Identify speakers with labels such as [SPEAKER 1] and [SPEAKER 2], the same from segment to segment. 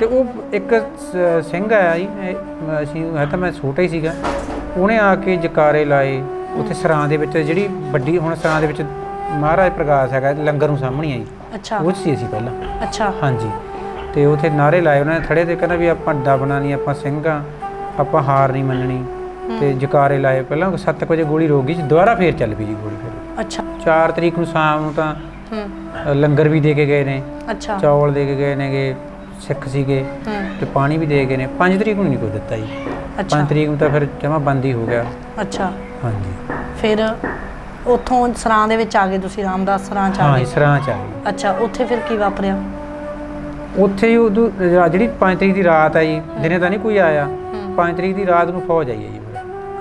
[SPEAKER 1] ਤੇ ਉਹ ਇੱਕ ਸ- ਸਿੰਘ ਆਇਆ ਜੀ ਇਹ- ਅਸੀਂ ਹੈ ਤਾਂ ਮੈਂ ਛੋਟਾ ਹੀ ਸੀਗਾ। ਉਹਨੇ ਆ ਕੇ ਜਕਾਰੇ ਲਾਏ ਉੱਥੇ ਸਰਾਂ ਦੇ ਵਿੱਚ ਜਿਹੜੀ ਵੱਡੀ ਹੁਣ ਸਰਾਂ ਦੇ ਵਿੱਚ ਮਹਾਰਾਜ ਪ੍ਰਕਾਸ਼ ਹੈਗਾ ਲੰਗਰ ਨੂੰ ਸਾਹਮਣੇ ਆਈ।
[SPEAKER 2] ਅੱਛਾ।
[SPEAKER 1] ਉਹ 'ਚ ਸੀ ਅਸੀਂ ਪਹਿਲਾਂ।
[SPEAKER 2] ਅੱਛਾ।
[SPEAKER 1] ਹਾਂਜੀ। ਤੇ ਉਥੇ ਨਾਰੇ ਲਾਏ ਉਹਨਾਂ ਨੇ ਥੜੇ ਤੇ ਕਹਿੰਦਾ ਵੀ ਆਪਾਂ ਦਬਣਾ ਨਹੀਂ ਆਪਾਂ ਸਿੰਘਾਂ ਆਪਾਂ ਹਾਰ ਨਹੀਂ ਮੰਨਣੀ। ਤੇ ਜਕਾਰੇ ਲਾਏ ਪਹਿਲਾਂ 7 ਵਜੇ ਗੋਲੀ ਰੋਕ ਗਈ ਸੀ ਦੁਬਾਰਾ ਫੇਰ ਚੱਲ ਪਈ ਜੀ ਗੋਲੀ ਫਿਰ।
[SPEAKER 2] ਅੱਛਾ।
[SPEAKER 1] 4 ਤਰੀਕ ਨੂੰ ਸ਼ਾਮ ਨੂੰ ਤਾਂ
[SPEAKER 2] ਹੂੰ।
[SPEAKER 1] ਅ, ਲੰਗਰ ਵੀ ਦੇ ਕੇ ਗਏ ਨੇ
[SPEAKER 2] ਅੱਛਾ।
[SPEAKER 1] ਚੌਲ ਦੇ ਕੇ ਗਏ ਨੇਗੇ ਸਿੱਖ ਸੀਗੇ
[SPEAKER 2] ਹੂੰ
[SPEAKER 1] ਤੇ ਪਾਣੀ ਵੀ ਦੇ ਗਏ ਨੇ। 5 ਤਰੀਕ ਨੂੰ ਨਹੀਂ ਕੋਈ ਦਿੱਤਾ ਜੀ।
[SPEAKER 2] ਅੱਛਾ।
[SPEAKER 1] 5 ਤਰੀਕ ਨੂੰ ਤਾਂ ਫਿਰ ਜਮਾ ਬੰਦ ਹੀ ਹੋ ਗਿਆ।
[SPEAKER 2] ਅੱਛਾ।
[SPEAKER 1] ਹਾਂਜੀ।
[SPEAKER 2] ਫਿਰ ਉੱਥੋਂ ਸਰਾਂ ਦੇ ਵਿੱਚ ਆ ਗਏ ਤੁਸੀਂ ਰਾਮਦਾਸ ਸਰਾਂ ਚ ਆ
[SPEAKER 1] ਹਾਂ
[SPEAKER 2] ਗਏ?
[SPEAKER 1] ਇਸਰਾਂ ਚ ਆ ਗਈ
[SPEAKER 2] ਅੱਛਾ ਉੱਥੇ ਫਿਰ ਕੀ ਵਾਪਰਿਆ?
[SPEAKER 1] ਉੱਥੇ ਹੀ ਉਦੋਂ ਰਾ- ਜਿਹੜੀ 5 ਤਰੀਕ ਦੀ ਰਾਤ ਆ ਜੀ ਦਿਨੇ ਤਾਂ ਨਹੀਂ ਕੋਈ ਆਇਆ।
[SPEAKER 2] ਹੂੰ।
[SPEAKER 1] 5 ਤਰੀਕ ਦੀ ਰਾਤ ਨੂੰ ਫੌਜ ਆਈ ਹੈ ਜੀ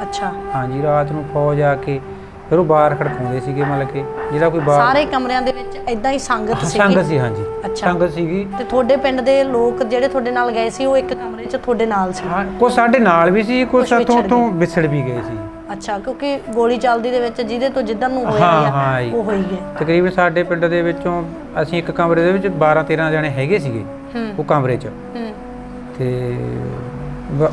[SPEAKER 2] ਅੱਛਾ।
[SPEAKER 1] ਹਾਂਜੀ ਰਾਤ ਨੂੰ ਫੌਜ ਆ ਕੇ ਫਿਰ ਉਹ ਬਾਹਰ ਖੜਕਾਉਂਦੇ ਸੀਗੇ ਮਤਲਬ ਕਿ ਜਿਹੜਾ ਕੋਈ ਬਾਹਰ
[SPEAKER 2] ਸਾਰੇ ਕਮਰਿਆਂ ਦੇ ਵਿੱਚ ਇਦਾਂ ਹੀ ਸੰਗਤ ਸੀ
[SPEAKER 1] ਸੰਗਤ ਸੀ ਹਾਂਜੀ।
[SPEAKER 2] ਅੱਛਾ।
[SPEAKER 1] ਸੰਗਤ ਸੀਗੀ।
[SPEAKER 2] ਤੇ ਤੁਹਾਡੇ ਪਿੰਡ ਦੇ ਲੋਕ ਜਿਹੜੇ ਤੁਹਾਡੇ ਨਾਲ ਗਏ ਸੀ ਉਹ ਇੱਕ ਕਮਰੇ 'ਚ ਤੁਹਾਡੇ ਨਾਲ ਸੀ?
[SPEAKER 1] ਹਾਂ ਕੋ ਸਾਡੇ ਨਾਲ ਵੀ ਸੀ ਕੁਝ
[SPEAKER 2] ਕੁਛ
[SPEAKER 1] ਸਾਥੋਂ
[SPEAKER 2] ਵਿਛੜ
[SPEAKER 1] ਤੋਂ ਵਿਛੜ ਵੀ ਗਏ ਸੀ।
[SPEAKER 2] ਅੱਛਾ ਕਿਉਂਕਿ ਗੋਲੀ ਚੱਲਦੀ ਦੇ ਵਿੱਚ ਜਿਹਦੇ ਤੋਂ ਜਿੱਧਰ ਨੂੰ ਹੋਇਆ
[SPEAKER 1] ਹਾਂ,
[SPEAKER 2] ਹੀ ਆ,
[SPEAKER 1] ਹਾਂ।
[SPEAKER 2] ਉਹ ਹੋਈ ਗਏ।
[SPEAKER 1] ਤਕਰੀਬਨ ਸਾਡੇ ਪਿੰਡ ਦੇ ਵਿੱਚੋਂ ਅਸੀਂ ਇੱਕ ਕਮਰੇ ਦੇ ਵਿੱਚ 12 13 ਜਣੇ ਹੈਗੇ ਸੀਗੇ
[SPEAKER 2] ਹੂੰ।
[SPEAKER 1] ਉਹ ਕਮਰੇ 'ਚ।
[SPEAKER 2] ਹੂੰ।
[SPEAKER 1] ਤੇ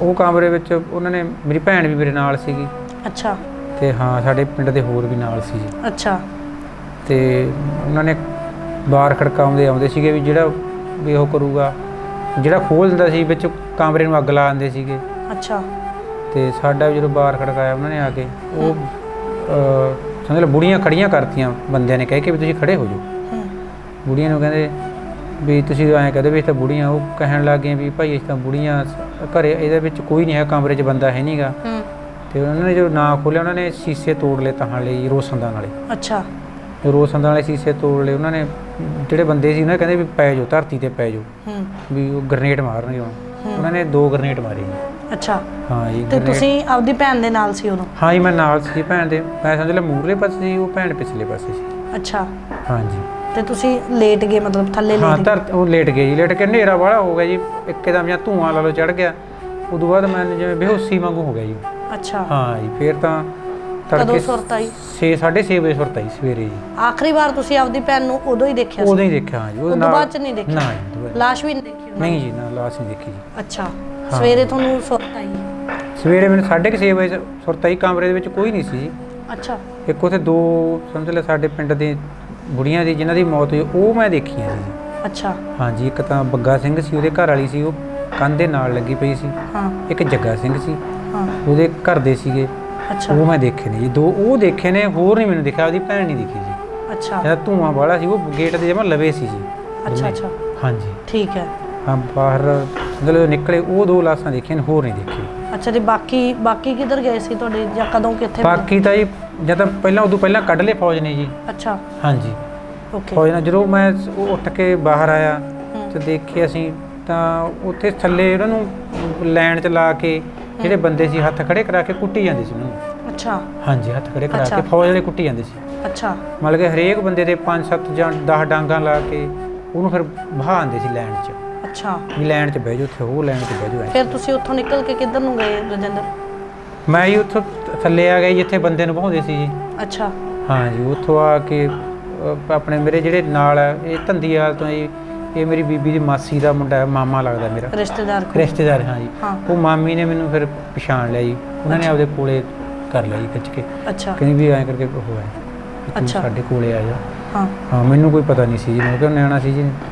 [SPEAKER 1] ਉਹ ਕਮਰੇ ਵਿੱਚ ਉਹਨਾਂ ਨੇ ਮੇਰੀ ਭੈਣ ਵੀ ਮੇਰੇ ਨਾਲ ਸੀਗੀ।
[SPEAKER 2] ਅੱਛਾ।
[SPEAKER 1] ਤੇ ਹਾਂ ਸਾਡੇ ਪਿੰਡ ਦੇ ਹੋਰ ਵੀ ਨਾਲ ਸੀ। ਜੀ
[SPEAKER 2] ਅੱਛਾ।
[SPEAKER 1] ਤੇ ਉਹਨਾਂ ਨੇ ਬਾਹਰ ਖੜਕਾਉਂਦੇ ਆਉਂਦੇ ਸੀਗੇ ਵੀ ਜਿਹੜਾ ਵੀ ਉਹ ਕਰੂਗਾ ਜਿਹੜਾ ਖੋਲ ਦਿੰਦਾ ਸੀ ਵਿੱਚ ਕਮਰੇ ਨੂੰ ਅੱਗ ਲਾ ਦਿੰਦੇ ਸੀਗੇ।
[SPEAKER 2] ਅੱਛਾ।
[SPEAKER 1] ਤੇ ਸਾਡਾ ਵੀ ਜਦੋਂ ਬਾਹਰ ਖੜਕਾਇਆ ਉਹਨਾਂ ਨੇ ਆ ਕੇ ਉਹ ਸਮਝ ਲਓ ਬੁੜੀਆਂ ਖੜੀਆਂ ਕਰਤੀਆਂ ਬੰਦਿਆਂ ਨੇ ਕਹਿ ਕੇ ਵੀ ਤੁਸੀਂ ਖੜੇ ਹੋ ਜਾਓ।
[SPEAKER 2] ਹੂੰ।
[SPEAKER 1] ਬੁੜੀਆਂ ਨੂੰ ਕਹਿੰਦੇ ਵੀ ਤੁਸੀਂ ਐਂ ਕਹਦੇ ਵੀ ਤਾਂ ਬੁੜੀਆਂ ਉਹ ਕਹਿਣ ਲੱਗ ਗਏ ਵੀ ਭਾਈ ਇਸ ਤਾਂ ਬੁੜੀਆਂ ਘਰੇ ਇਹਦੇ ਵਿੱਚ ਕੋਈ ਨਹੀਂ ਹੈ ਕਮਰੇ 'ਚ ਬੰਦਾ ਹੈ ਨਹੀਂਗਾ ਤੇ ਉਹਨਾਂ ਨੇ ਜਦੋਂ ਨਾ ਖੋਲਿਆ ਉਹਨਾਂ ਨੇ ਸ਼ੀਸ਼ੇ ਤੋੜ ਲਏ ਤਾਂ ਲਈ ਰੋਸ਼ਨਦਾਨ ਵਾਲੇ
[SPEAKER 2] ਅੱਛਾ।
[SPEAKER 1] ਰੋਸ਼ਨਦਾਨ ਵਾਲੇ ਸ਼ੀਸ਼ੇ ਤੋੜ ਲਏ ਉਹਨਾਂ ਨੇ ਜਿਹੜੇ ਬੰਦੇ ਸੀ ਉਹਨਾਂ ਨੇ ਕਹਿੰਦੇ ਵੀ ਪੈ ਜਾਓ ਧਰਤੀ ਤੇ ਪੈ ਜਾਓ।
[SPEAKER 2] ਹੂੰ।
[SPEAKER 1] ਵੀ ਉਹ ਗ੍ਰਨੇਡ ਮਾਰਨਗੇ ਹੁਣ। ਉਹਨਾਂ ਨੇ ਦੋ ਗ੍ਰਨੇਡ ਮਾਰੇ ਜੀ।
[SPEAKER 2] ਅੱਛਾ।
[SPEAKER 1] ਹਾਂ ਜੀ
[SPEAKER 2] ਤੇ ਤੁਸੀਂ ਆਪਦੀ ਭੈਣ ਦੇ ਨਾਲ ਸੀ ਉਦੋਂ?
[SPEAKER 1] ਹਾਂ ਜੀ ਮੈਂ ਨਾਲ ਸੀ ਭੈਣ ਦੇ। ਮੈਂ ਸਮਝ ਲਿਆ ਮੂਰਲੇ ਪਾਸੇ ਸੀ ਉਹ ਭੈਣ ਪਿਛਲੇ ਪਾਸੇ ਸੀ।
[SPEAKER 2] ਅੱਛਾ।
[SPEAKER 1] ਹਾਂਜੀ
[SPEAKER 2] ਤੇ ਤੁਸੀਂ ਲੇਟ ਗਏ ਮਤਲਬ ਥੱਲੇ
[SPEAKER 1] ਹਾਂ
[SPEAKER 2] ਲੇਟ ਗਏ?
[SPEAKER 1] ਧਰ ਉਹ ਲੇਟ ਗਏ ਜੀ ਲੇਟ ਕੇ ਹਨੇਰਾ ਵਾਲਾ ਹੋ ਗਿਆ ਜੀ। ਇੱਕਦਮ ਜਾਂ ਧੂਆਂ ਲਾ ਲਓ ਚੜ ਗਿਆ। ਉਦੋਂ ਬਾਅਦ ਮੈਂ ਜਿਵੇਂ ਬੇਹੋਸ਼ੀ ਵਾਂਗੂ ਹੋ ਗਿਆ ਜੀ।
[SPEAKER 2] ਅੱਛਾ।
[SPEAKER 1] ਹਾਂ ਜੀ ਫੇਰ ਤਾਂ
[SPEAKER 2] ਕਦੋਂ
[SPEAKER 1] ਤੜਕੇ
[SPEAKER 2] ਸੁਰਤ ਆਈ?
[SPEAKER 1] 6 6:30 ਵਜੇ ਸੁਰਤ ਆਈ ਸਵੇਰੇ ਜੀ।
[SPEAKER 2] ਆਖਰੀ ਵਾਰ ਤੁਸੀਂ ਆਪਦੀ ਭੈਣ ਨੂੰ ਉਦੋਂ ਹੀ ਦੇਖਿਆ ਸੀ?
[SPEAKER 1] ਉਦੋਂ ਹੀ ਦੇਖਿਆ ਹਾਂ ਜੀ
[SPEAKER 2] ਉਦੋਂ
[SPEAKER 1] ਨਾਲ-
[SPEAKER 2] ਬਾਅਦ ਚ ਨਹੀਂ ਦੇਖਿਆ?
[SPEAKER 1] ਨਾ ਜੀ ਉਦੋਂ ਬਾਅਦ-
[SPEAKER 2] ਲਾਸ਼ ਵੀ ਨਹੀਂ ਦੇਖੀ ਉਹਨਾਂ
[SPEAKER 1] ਨਹੀਂ ਜੀ ਨਾ ਲਾਸ਼ ਨਹੀਂ ਦੇਖੀ ਜੀ?
[SPEAKER 2] ਅੱਛਾ ਸਵੇਰੇ ਤੁਹਾਨੂੰ ਸੁਰਤ ਆਈ?
[SPEAKER 1] ਸਵੇਰੇ ਮੈਨੂੰ 6:30 ਵਜੇ ਸੁਰਤ ਆਈ ਕਮਰੇ ਦੇ ਵਿੱਚ ਕੋਈ ਨਹੀਂ ਸੀ। ਜੀ
[SPEAKER 2] ਅੱਛਾ।
[SPEAKER 1] ਇੱਕ ਉਥੇ ਦੋ ਸਮਝ ਲੈ ਸਾਡੇ ਪਿੰਡ ਦੇ ਬੁੜੀਆਂ ਦੀ ਜਿਨ੍ਹਾਂ ਦੀ ਮੌਤ ਹੋਈ ਉਹ ਮੈਂ ਦੇਖੀਆਂ ਸੀ। ਜੀ
[SPEAKER 2] ਅੱਛਾ
[SPEAKER 1] ਹਾਂਜੀ ਇੱਕ ਤਾਂ ਬੱਗਾ ਸਿੰਘ ਸੀ ਉਹਦੇ ਘਰ ਵਾਲੀ ਸੀ ਉਹ ਕੰਧ ਦੇ ਨਾਲ ਲੱਗੀ ਪਈ ਸੀ।
[SPEAKER 2] ਹਾਂ।
[SPEAKER 1] ਇੱਕ ਜੱਗਾ ਸਿੰਘ ਸੀ।
[SPEAKER 2] ਹਾਂ।
[SPEAKER 1] ਉਹਦੇ ਘਰ ਦੇ ਸੀਗੇ।
[SPEAKER 2] ਅੱਛਾ।
[SPEAKER 1] ਉਹ ਮੈਂ ਦੇਖੇ ਨੇ ਜੀ। ਦੋ ਉਹ ਦੇਖੇ ਨੇ ਹੋਰ ਨਹੀਂ ਮੈਨੂੰ ਦਿਖਿਆ। ਉਹਦੀ ਭੈਣ ਨਹੀਂ ਦਿਖੀ ਜੀ।
[SPEAKER 2] ਅੱਛਾ।
[SPEAKER 1] ਜਿਹੜਾ ਧੂਆਂ ਵਾਲਾ ਸੀ ਉਹ ਗੇਟ ਦੇ ਜਮਾ ਲਵੇ ਸੀ ਜੀ।
[SPEAKER 2] ਅੱਛਾ। ਅੱਛਾ।
[SPEAKER 1] ਹਾਂਜੀ।
[SPEAKER 2] ਠੀਕ ਹੈ।
[SPEAKER 1] ਹਾਂ ਬਾਹਰ ਜਦੋਂ ਨਿਕਲੇ ਉਹ ਦੋ ਲਾਸ਼ਾਂ ਦੇਖੀਆਂ ਨੇ ਹੋਰ ਨਹੀਂ ਦੇਖੀ
[SPEAKER 2] ਅੱਛਾ ਤੇ ਬਾਕੀ ਬਾਕੀ ਕਿੱਧਰ ਗਏ ਸੀ ਤੁਹਾਡੇ? ਜਾਂ ਕਦੋਂ ਕਿੱਥੇ?
[SPEAKER 1] ਬਾਕੀ ਤਾਂ ਜੀ ਜਦ ਤਾਂ ਪਹਿਲਾਂ ਉਦੋਂ ਪਹਿਲਾਂ ਕੱਢ ਲਏ ਫੌਜ ਨੇ ਜੀ।
[SPEAKER 2] ਅੱਛਾ।
[SPEAKER 1] ਹਾਂਜੀ।
[SPEAKER 2] ਓਕੇ।
[SPEAKER 1] ਫੌਜ ਨਾਲ ਜਦੋਂ ਮੈਂ ਉਹ ਉੱਠ ਕੇ ਬਾਹਰ ਆਇਆ। ਤੇ ਦੇਖੇ ਅਸੀਂ ਤਾਂ ਉੱਥੇ ਥੱਲੇ ਉਹਨਾਂ ਨੂੰ ਲਾਈਨ 'ਚ ਲਾ ਕੇ ਜਿਹੜੇ ਬੰਦੇ ਸੀ ਹੱਥ ਖੜੇ ਕਰਾ ਕੇ ਕੁੱਟੀ ਜਾਂਦੇ ਸੀ ਉਹਨਾਂ ਨੂੰ।
[SPEAKER 2] ਅੱਛਾ।
[SPEAKER 1] ਹਾਂਜੀ ਹੱਥ ਖੜੇ ਕਰਾ
[SPEAKER 2] ਅੱਛਾ।
[SPEAKER 1] ਕੇ ਫੌਜ ਵਾਲੇ ਕੁੱਟੀ ਜਾਂਦੇ ਸੀ।
[SPEAKER 2] ਅੱਛਾ।
[SPEAKER 1] ਮਤਲਬ ਕਿ ਹਰੇਕ ਬੰਦੇ ਦੇ 5-7 ਜਾਂ 10 ਡਾਂਗਾਂ ਲਾ ਕੇ ਉਹਨੂੰ ਫਿਰ ਬਹਾਉਂਦੇ ਸੀ ਲਾਈਨ 'ਚ।
[SPEAKER 2] ਅੱਛਾ।
[SPEAKER 1] ਵੀ ਲਾਈਨ 'ਚ ਬਹਿ ਜਾਓ ਉੱਥੇ ਉਹ ਲਾਈਨ 'ਚ ਬਹਿ ਜਾਓ ਐਂ।
[SPEAKER 2] ਫਿਰ ਤੁਸੀਂ ਉੱਥੋਂ ਨਿਕਲ ਕੇ ਕਿੱਧਰ ਨੂੰ ਗਏ ਰਜਿੰਦਰ?
[SPEAKER 1] ਮੈਂ ਜੀ ਉੱਥੋਂ ਥੱਲੇ ਆ ਗਿਆ ਜਿੱਥੇ ਬੰਦੇ ਨੂੰ ਬਹਾਉਂਦੇ ਸੀ ਜੀ।
[SPEAKER 2] ਅੱਛਾ।
[SPEAKER 1] ਹਾਂ ਜੀ ਉੱਥੋਂ ਆ ਕੇ ਅਹ, ਆਪਣੇ ਮੇਰੇ ਜਿਹੜੇ ਨਾਲ ਆ, ਇਹ ਧੰਦੀਵਾਲ ਤੋਂ ਜੀ ਇਹ ਮੇਰੀ ਬੀਬੀ ਦੀ ਮਾਸੀ ਦਾ ਮੁੰਡਾ ਹੈ ਮਾਮਾ ਲੱਗਦਾ ਮੇਰਾ।
[SPEAKER 2] ਰਿਸ਼ਤੇਦਾਰ ਕੋਲ।
[SPEAKER 1] ਰਿਸ਼ਤੇਦਾਰ ਹਾਂ ਜੀ।
[SPEAKER 2] ਹਾਂ।
[SPEAKER 1] ਉਹ ਮਾਮੀ ਨੇ ਮੈਨੂੰ ਫਿਰ ਪਛਾਣ ਲਿਆ ਜੀ। ਉਹਨਾਂ ਨੇ ਆਪਦੇ ਕੋਲੇ ਕਰ ਲਿਆ ਜੀ ਖਿੱਚ ਕੇ।
[SPEAKER 2] ਅੱਛਾ।
[SPEAKER 1] ਕਹਿੰਦੀ ਵੀ ਐਂ ਕਰਕੇ ਉਹ ਹੈ। ਵੀ ਤੂੰ
[SPEAKER 2] ਅੱਛਾ।
[SPEAKER 1] ਸਾਡੇ ਕੋਲੇ ਆ ਜਾ।
[SPEAKER 2] ਹਾਂ।
[SPEAKER 1] ਹਾਂ ਮੈਨੂੰ ਕੋਈ ਪਤਾ ਨਹੀਂ ਸੀ ਜੀ। ਮੈਂ ਕਿਹਾ ਨਿਆਣਾ ਸੀ ਜੀ।